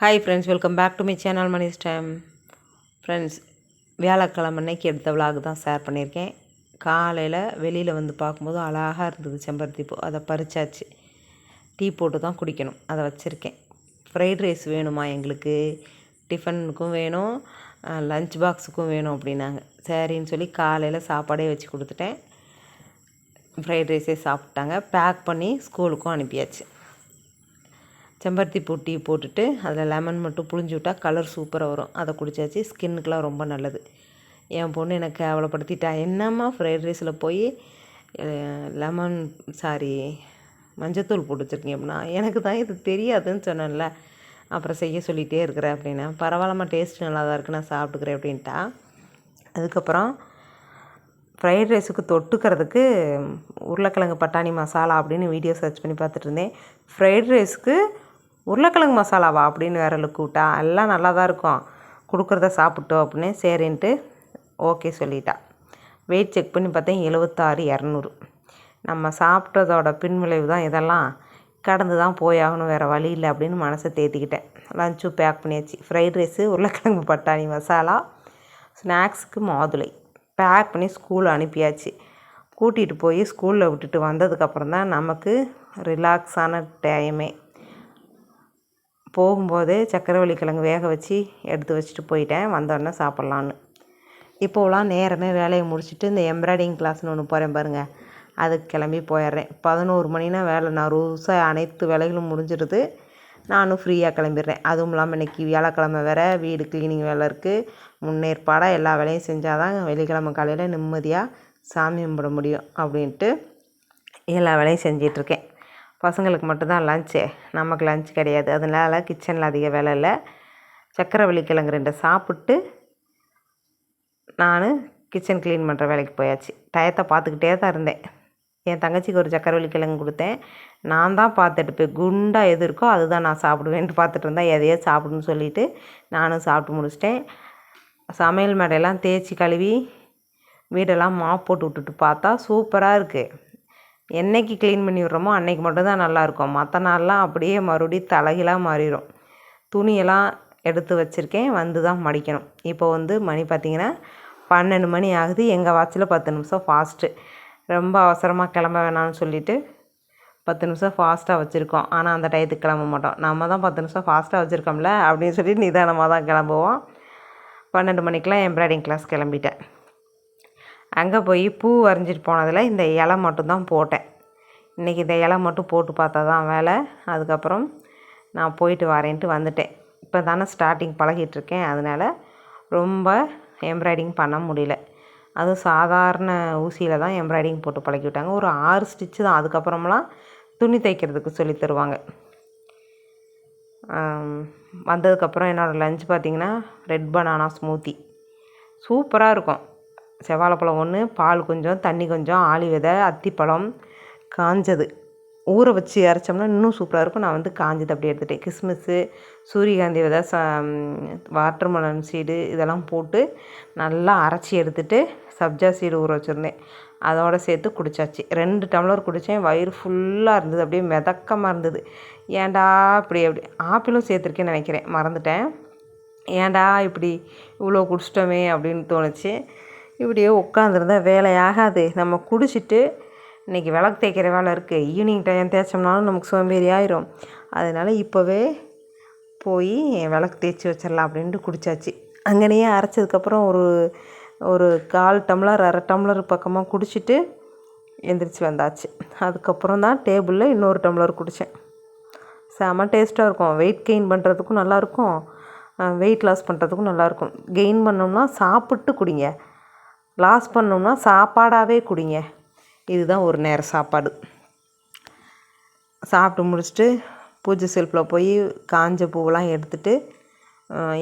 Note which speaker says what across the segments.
Speaker 1: Hi friends welcome back to my channel Mani's time friends வியாழக்கிழமை அன்னைக்கு எடுத்த vlog தான் ஷேர் பண்ணியிருக்கேன். காலையில் வெளியில் வந்து பார்க்கும்போது அழகாக இருந்தது செம்பருத்தி பூ. அதை பறிச்சாச்சு. டீ போட்டு தான் குடிக்கணும். அதை வச்சுருக்கேன். ஃப்ரைட் ரைஸ் வேணுமா எங்களுக்கு? டிஃபனுக்கும் வேணும். லஞ்ச் பாக்ஸுக்கும் வேணும் அப்படின்னாங்க. சரின்னு சொல்லி காலையில் சாப்பாடே வச்சு கொடுத்துட்டேன். ஃப்ரைட் ரைஸே சாப்பிட்டாங்க. பேக் பண்ணி ஸ்கூலுக்கும் அனுப்பியாச்சு. செம்பருத்தி பொட்டி போட்டுட்டு அதில் லெமன் மட்டும் புழிஞ்சு விட்டால் கலர் சூப்பராக வரும். அதை குடித்தாச்சு ஸ்கின்னுக்கெலாம் ரொம்ப நல்லது. என் பொண்ணு எனக்கு அவலப்படுத்திட்டா. என்னம்மா ஃப்ரைட் ரைஸில் போய் லெமன் சாரி மஞ்சத்தூள் போட்டு வச்சுருக்கீங்க அப்படின்னா எனக்கு தான் இது தெரியாதுன்னு சொன்னேன்ல. அப்புறம் செய்ய சொல்லிகிட்டே இருக்கிறேன் அப்படின்னா பரவாயில்லம்மா டேஸ்ட் நல்லா தான் இருக்குது நான் சாப்பிட்டுக்கிறேன் அப்படின்ட்டா. அதுக்கப்புறம் ஃப்ரைட் ரைஸுக்கு தொட்டுக்கிறதுக்கு உருளைக்கிழங்கு பட்டாணி மசாலா அப்படின்னு வீடியோ சர்ச் பண்ணி பார்த்துட்டு இருந்தேன். ஃப்ரைட் ரைஸுக்கு உருளைக்கிழங்கு மசாலாவா அப்படின்னு வேற லுக்கு விட்டா எல்லாம் நல்லா தான் இருக்கும். கொடுக்குறத சாப்பிட்டோம் அப்படின்னு சரின்ட்டு ஓகே சொல்லிட்டா. வெயிட் செக் பண்ணி பார்த்தேன் எழுபத்தாறு இரநூறு. நம்ம சாப்பிட்டதோட பின்விளைவு தான் இதெல்லாம். கடந்து தான் போயாகணும் வேறு வழி இல்லை அப்படின்னு மனசை தேத்திக்கிட்டேன். லஞ்சு பேக் பண்ணியாச்சு. ஃப்ரைட் ரைஸு உருளைக்கிழங்கு பட்டாணி மசாலா ஸ்நாக்ஸுக்கு மாதுளை. பேக் பண்ணி ஸ்கூல் அனுப்பியாச்சு. கூட்டிகிட்டு போய் ஸ்கூலில் விட்டுட்டு வந்ததுக்கப்புறம் தான் நமக்கு ரிலாக்ஸான டைமே போகும்போது சக்கரவள்ளி கிழங்கு வேக வச்சு எடுத்து வச்சுட்டு போயிட்டேன். வந்தோடனே சாப்பிட்லான்னு. இப்போலாம் நேரமே வேலையை முடிச்சுட்டு இந்த எம்ப்ராய்டிங் கிளாஸ்னு ஒன்று போகிறேன் பாருங்கள் அதுக்கு கிளம்பி போயிடுறேன். பதினோரு மணினா வேலை. நான் ரூஸாக அனைத்து வேலைகளும் முடிஞ்சிடுது. நானும் ஃப்ரீயாக கிளம்பிடுறேன். அதுவும் இல்லாமல் இன்றைக்கி வியாழக்கிழமை வேறு. வீடு க்ளீனிங் வேலை இருக்குது முன்னேற்பாடாக எல்லா வேலையும் செஞ்சால் தான் வெள்ளிக்கிழமை காலையில் நிம்மதியாக சாமி கும்பிட முடியும் அப்படின்ட்டு எல்லா வேலையும் செஞ்சிட்ருக்கேன் பசங்களுக்கு மட்டும்தான் லஞ்சு நமக்கு லஞ்ச் கிடையாது. அதனால் கிச்சனில் அதிக வேலை இல்லை. சக்கரவள்ளி கிழங்கு ரெண்டை சாப்பிட்டு நான் கிச்சன் க்ளீன் பண்ணுற வேலைக்கு போயாச்சு. டயத்தை பார்த்துக்கிட்டே தான் இருந்தேன். என் தங்கச்சிக்கு ஒரு சக்கரவள்ளி கிழங்கு கொடுத்தேன். நான் தான் பார்த்துட்டு போய் குண்டாக எது இருக்கோ அதுதான் நான் சாப்பிடுவேன்ட்டு பார்த்துட்டு இருந்தேன் எதையோ சாப்பிடுன்னு சொல்லிவிட்டு நானும் சாப்பிட்டு முடிச்சிட்டேன். சமையல் மேடையெல்லாம் தேய்ச்சி கழுவி வீடெல்லாம் மாப் போட்டு விட்டுட்டு பார்த்தா சூப்பராக இருக்குது என்றைக்கு க்ளீன் பண்ணி விட்றோமோ அன்னைக்கு மட்டும்தான் நல்லாயிருக்கும் மற்ற நாள்லாம் அப்படியே மறுபடியும் தலைகீழாக மாறிடும் துணியெல்லாம் எடுத்து வச்சுருக்கேன். வந்து தான் மடிக்கணும். இப்போ வந்து மணி பார்த்திங்கன்னா பன்னெண்டு மணி ஆகுது. எங்கள் வாட்சில் பத்து நிமிஷம் ஃபாஸ்ட்டு ரொம்ப அவசரமாக கிளம்ப வேணாம்னு சொல்லிவிட்டு பத்து நிமிஷம் ஃபாஸ்ட்டாக வச்சுருக்கோம். ஆனால் அந்த டயத்துக்கு கிளம்ப மாட்டோம். நம்ம தான் பத்து நிமிஷம் ஃபாஸ்ட்டாக வச்சுருக்கோம்ல அப்படின்னு சொல்லிட்டு நிதானமாக தான் கிளம்புவோம். பன்னெண்டு மணிக்கெலாம் எம்ப்ராய்டிங் கிளாஸ் கிளம்பிட்டேன். அங்கே போய் பூ வரைஞ்சிட்டு போனதில் இந்த இலை மட்டும்தான் போட்டேன். இன்றைக்கி இந்த இலை மட்டும் போட்டு பார்த்தா தான் வேலை. அதுக்கப்புறம் நான் போயிட்டு வரேன்ட்டு வந்துட்டேன். இப்போ தானே ஸ்டார்டிங் பழகிட்டுருக்கேன் அதனால் ரொம்ப எம்ப்ராய்டிங் பண்ண முடியல. அதுவும் சாதாரண ஊசியில் தான் எம்ப்ராய்டிங் போட்டு பழக்கி விட்டாங்க. ஒரு ஆறு ஸ்டிச்சு தான். அதுக்கப்புறமெலாம் துணி தைக்கிறதுக்கு சொல்லி தருவாங்க. வந்ததுக்கப்புறம் என்னோடய லஞ்ச் பார்த்திங்கன்னா ரெட் பனானா ஸ்மூத்தி சூப்பராக இருக்கும். செவ்வாழைப்பழம் ஒன்று பால் கொஞ்சம் தண்ணி கொஞ்சம் ஆளி விதை அத்திப்பழம் காஞ்சது. ஊற வச்சு அரைச்சோம்னா இன்னும் சூப்பராக இருக்கும். நான் வந்து காஞ்சது அப்படியே எடுத்துட்டேன். கிஸ்மிஸ்ஸு சூரியகாந்தி விதை ச வாட்டர்மெலன் சீடு இதெல்லாம் போட்டு நல்லா அரைச்சி எடுத்துகிட்டு சப்ஜா சீடு ஊற வச்சுருந்தேன். அதோடு சேர்த்து குடித்தாச்சு ரெண்டு டம்ளர் குடித்தேன் வயிறு ஃபுல்லாக இருந்தது. அப்படியே மிதக்கமாக இருந்தது. ஏன்டா இப்படி அப்படி? ஆப்பிளும் சேர்த்துருக்கேன்னு நினைக்கிறேன். மறந்துட்டேன். ஏன்டா இப்படி இவ்வளோ குடிச்சிட்டோமே அப்படின்னு தோணுச்சு. இப்படியே உட்காந்துருந்தா வேலை ஆகாது நம்ம குடிச்சிட்டு இன்றைக்கி விளக்கு தேய்க்கிற வேலை இருக்குது ஈவினிங் டைம் தேய்ச்சோம்னாலும் நமக்கு சோம்பேறி ஆயிரும். அதனால் இப்போவே போய் விளக்கு தேய்ச்சி வச்சிடலாம் அப்படின்ட்டு குடித்தாச்சு அங்கனையே அரைச்சதுக்கப்புறம் ஒரு ஒரு கால் டம்ளர் அரை டம்ளர் பக்கமாக குடிச்சிட்டு எந்திரிச்சு வந்தாச்சு. அதுக்கப்புறம் தான் டேபிளில் இன்னொரு டம்ளர் குடித்தேன் செம டேஸ்ட்டாக இருக்கும். வெயிட் கெயின் பண்ணுறதுக்கும் நல்லாயிருக்கும் வெயிட் லாஸ் பண்ணுறதுக்கும் நல்லாயிருக்கும் கெயின் பண்ணோம்னா சாப்பிட்டு குடிங்க. லாஸ் பண்ணோம்னா சாப்பாடாகவே குடிங்க. இதுதான் ஒரு நேர சாப்பாடு. சாப்பிட்டு முடிச்சுட்டு பூஜை செல்ஃபில் போய் காஞ்ச பூவெல்லாம் எடுத்துட்டு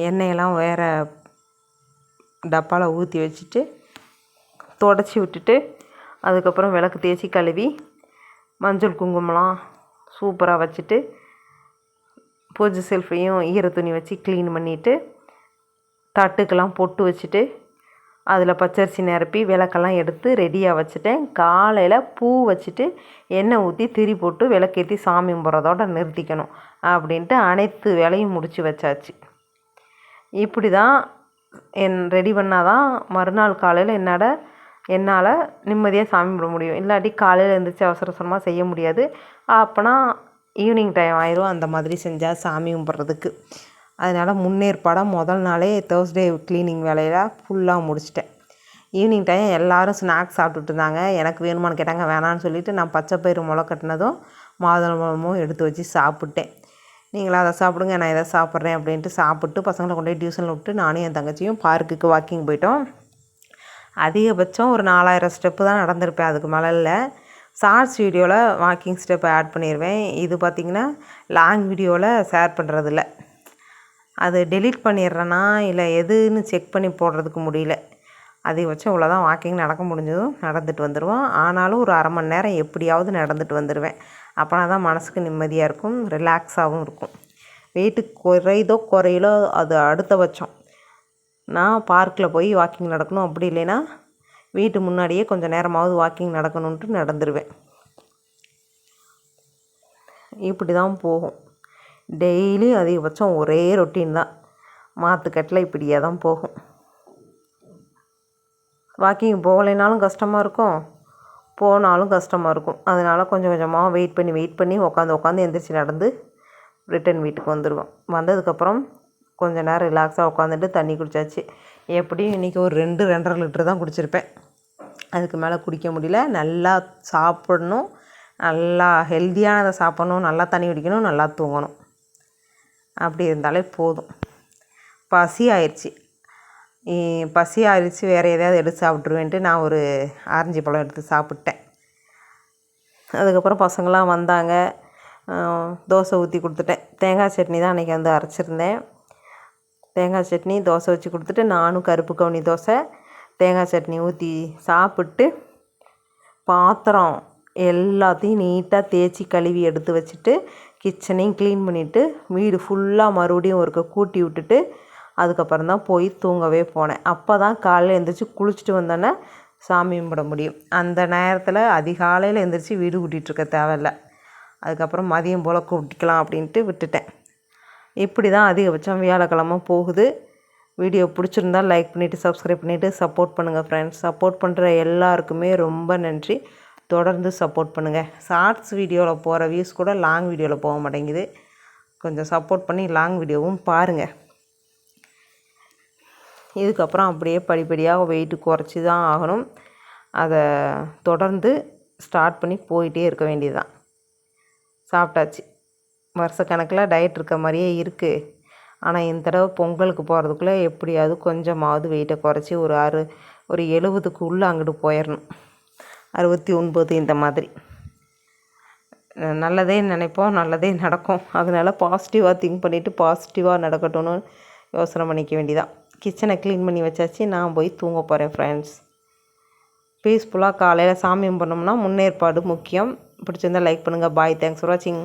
Speaker 1: எண்ணெயெல்லாம் வேறு டப்பாவில் ஊற்றி வச்சுட்டு தொடச்சி விட்டுட்டு அதுக்கப்புறம் விளக்கு தேய்ச்சி கழுவி மஞ்சள் குங்குமம்லாம் சூப்பராக வச்சுட்டு பூஜை செல்ஃபையும் ஈர துணி வச்சு க்ளீன் பண்ணிவிட்டு தட்டுக்கெல்லாம் பொட்டு வச்சுட்டு அதில் பச்சரிசி நிரப்பி விளக்கெல்லாம் எடுத்து ரெடியாக வச்சுட்டேன். காலையில் பூ வச்சுட்டு எண்ணெய் ஊற்றி திரி போட்டு விளக்கேற்றி சாமி கும்பிட்றதோட நிறுத்திக்கணும் அப்படின்ட்டு அனைத்து வேலையும் முடித்து வச்சாச்சு. இப்படி தான் என் ரெடி பண்ணால் தான் மறுநாள் காலையில் என்னோட என்னால் நிம்மதியாக சாமி கும்பிட முடியும். இல்லாட்டி காலையில் எழுந்திரிச்சி அவசர அவசரமாக செய்ய முடியாது. அப்போனா ஈவினிங் டைம் ஆயிரும் அந்த மாதிரி செஞ்சால் சாமி கும்பிட்றதுக்கு. அதனால் முன்னேற்பாடாக முதல் நாளே தேர்ஸ்டே க்ளீனிங் வேலையில் ஃபுல்லாக முடிச்சிட்டேன். ஈவினிங் டைம் எல்லோரும் ஸ்நாக்ஸ் சாப்பிட்டுட்டு இருந்தாங்க. எனக்கு வேணுமான்னு கேட்டாங்க வேணான்னு சொல்லிவிட்டு நான் பச்சை பயிறு முளை கட்டினதும் மாதுளம்பழமும் எடுத்து வச்சு சாப்பிட்டேன். நீங்களும் அதை சாப்பிடுங்க நான் இதை சாப்பிட்றேன் அப்படின்ட்டு சாப்பிட்டு பசங்களை கொண்டு போய் டியூஷனில் விட்டு நானும் என் தங்கச்சியும் பார்க்குக்கு வாக்கிங் போயிட்டோம். அதிகபட்சம் ஒரு நாலாயிரம் ஸ்டெப்பு தான் நடந்திருப்பேன். அதுக்கு மேலே இல்லை. ஷார்ட்ஸ் வீடியோவில் வாக்கிங் ஸ்டெப்பை ஆட் பண்ணிடுவேன் இது பார்த்திங்கன்னா லாங் வீடியோவில் ஷேர் பண்ணுறதில்ல அது டெலீட் பண்ணிடுறேனா இல்லை எதுன்னு செக் பண்ணி போடுறதுக்கு முடியல. அதிகபட்சம் இவ்வளோ தான் வாக்கிங் நடக்க முடிஞ்சதும் நடந்துட்டு வந்துடுவோம் ஆனாலும் ஒரு அரை மணி நேரம் எப்படியாவது நடந்துட்டு வந்துடுவேன் அப்போனா தான் மனதுக்கு நிம்மதியாக இருக்கும் ரிலாக்ஸாகவும் இருக்கும். வெயிட்டு குறையுதோ குறையிலோ அது அடுத்த பட்சம் நான் பார்க்கில் போய் வாக்கிங் நடக்கணும் அப்படி இல்லைன்னா வீட்டு முன்னாடியே கொஞ்சம் நேரமாவது வாக்கிங் நடக்கணுன்ட்டு நடந்துருவேன். இப்படி தான் போகும். டெய்லியும் அதிகபட்சம் ஒரே ரொட்டீன் தான். மாற்றுக்கட்டில் இப்படியே தான் போகும். வாக்கிங் போகலைனாலும் கஷ்டமாக இருக்கும். போனாலும் கஷ்டமாக இருக்கும். அதனால் கொஞ்சம் கொஞ்சமாக வெயிட் பண்ணி வெயிட் பண்ணி உட்காந்து உட்காந்து எந்திரிச்சு நடந்து ரிட்டன் வீட்டுக்கு வந்துடுவோம் வந்ததுக்கப்புறம் கொஞ்சம் நேரம் ரிலாக்ஸாக உட்காந்துட்டு தண்ணி குடித்தாச்சு எப்படியும் இன்றைக்கி ஒரு ரெண்டு ரெண்டரை லிட்டர் தான் குடிச்சிருப்பேன். அதுக்கு மேலே குடிக்க முடியல. நல்லா சாப்பிடணும். நல்லா ஹெல்த்தியானதை சாப்பிட்ணும். நல்லா தண்ணி குடிக்கணும். நல்லா தூங்கணும். அப்படி இருந்தாலே போதும். பசி ஆயிடுச்சு பசி ஆயிடுச்சு வேறு எதாவது எடுத்து சாப்பிட்ருவேன்ட்டு நான் ஒரு ஆரஞ்சு பழம் எடுத்து சாப்பிட்டேன். அதுக்கப்புறம் பசங்களாம் வந்தாங்க. தோசை ஊற்றி கொடுத்துட்டேன். தேங்காய் சட்னி தான் அன்றைக்கி வந்து அரைச்சிருந்தேன். தேங்காய் சட்னி தோசை வச்சு கொடுத்துட்டு நானும் கருப்பு கவுனி தோசை தேங்காய் சட்னி ஊற்றி சாப்பிட்டு பாத்திரம் எல்லாத்தையும் நீட்டாக தேய்ச்சி கழுவி எடுத்து வச்சுட்டு கிச்சனையும் க்ளீன் பண்ணிவிட்டு வீடு ஃபுல்லாக மறுபடியும் ஒருக்க கூட்டி விட்டுட்டு அதுக்கப்புறம் தான் போய் தூங்கவே போனேன். அப்போ தான் காலையில் எழுந்திரிச்சி குளிச்சுட்டு வந்தோன்னே சாமி கும்பிட முடியும். அந்த நேரத்தில் அதிகாலையில் எழுந்திரிச்சி வீடு கூட்டிகிட்ருக்க தேவையில்ல. அதுக்கப்புறம் மதியம் போல் கூட்டிக்கலாம் அப்படின்ட்டு விட்டுட்டேன். இப்படி தான் அதிகபட்சம் வியாழக்கிழமை போகுது. வீடியோ பிடிச்சிருந்தால் லைக் பண்ணிவிட்டு சப்ஸ்கிரைப் பண்ணிவிட்டு சப்போர்ட் பண்ணுங்கள் ஃப்ரெண்ட்ஸ் சப்போர்ட் பண்ணுற எல்லாருக்குமே ரொம்ப நன்றி. தொடர்ந்து சப்போர்ட் பண்ணுங்கள் ஷார்ட்ஸ் வீடியோவில் போகிற வியூஸ் கூட லாங் வீடியோவில் போக மாட்டேங்குது. கொஞ்சம் சப்போர்ட் பண்ணி லாங் வீடியோவும் பாருங்கள் இதுக்கப்புறம் அப்படியே படிப்படியாக வெயிட்டு குறைச்சி தான் ஆகணும். அதை தொடர்ந்து ஸ்டார்ட் பண்ணி போயிட்டே இருக்க வேண்டியது தான் சாப்பிட்டாச்சு வருஷக்கணக்கில் டயட் இருக்க மாதிரியே இருக்குது ஆனால் இந்த தடவை பொங்கலுக்கு போகிறதுக்குள்ளே எப்படியாவது கொஞ்சமாவது வெயிட்டை குறைச்சி ஒரு ஆறு ஒரு எழுபதுக்கு உள்ளே அங்கிட்டு போயிடணும் அறுபத்தி ஒன்பது இந்த மாதிரி. நல்லதே நினைப்போம் நல்லதே நடக்கும். அதனால் பாசிட்டிவாக திங்க் பண்ணிவிட்டு பாசிட்டிவாக நடக்கட்டும்னு யோசனை பண்ணிக்க வேண்டியதான் கிச்சனை க்ளீன் பண்ணி வச்சாச்சு நான் போய் தூங்க போகிறேன் ஃப்ரெண்ட்ஸ் பீஸ்ஃபுல்லாக காலையில் சாமி பண்ணோம்னா முன்னேற்பாடு முக்கியம். பிடிச்சிருந்தால் லைக் பண்ணுங்கள் பாய் தேங்க்ஸ் ஃபார் வாட்சிங்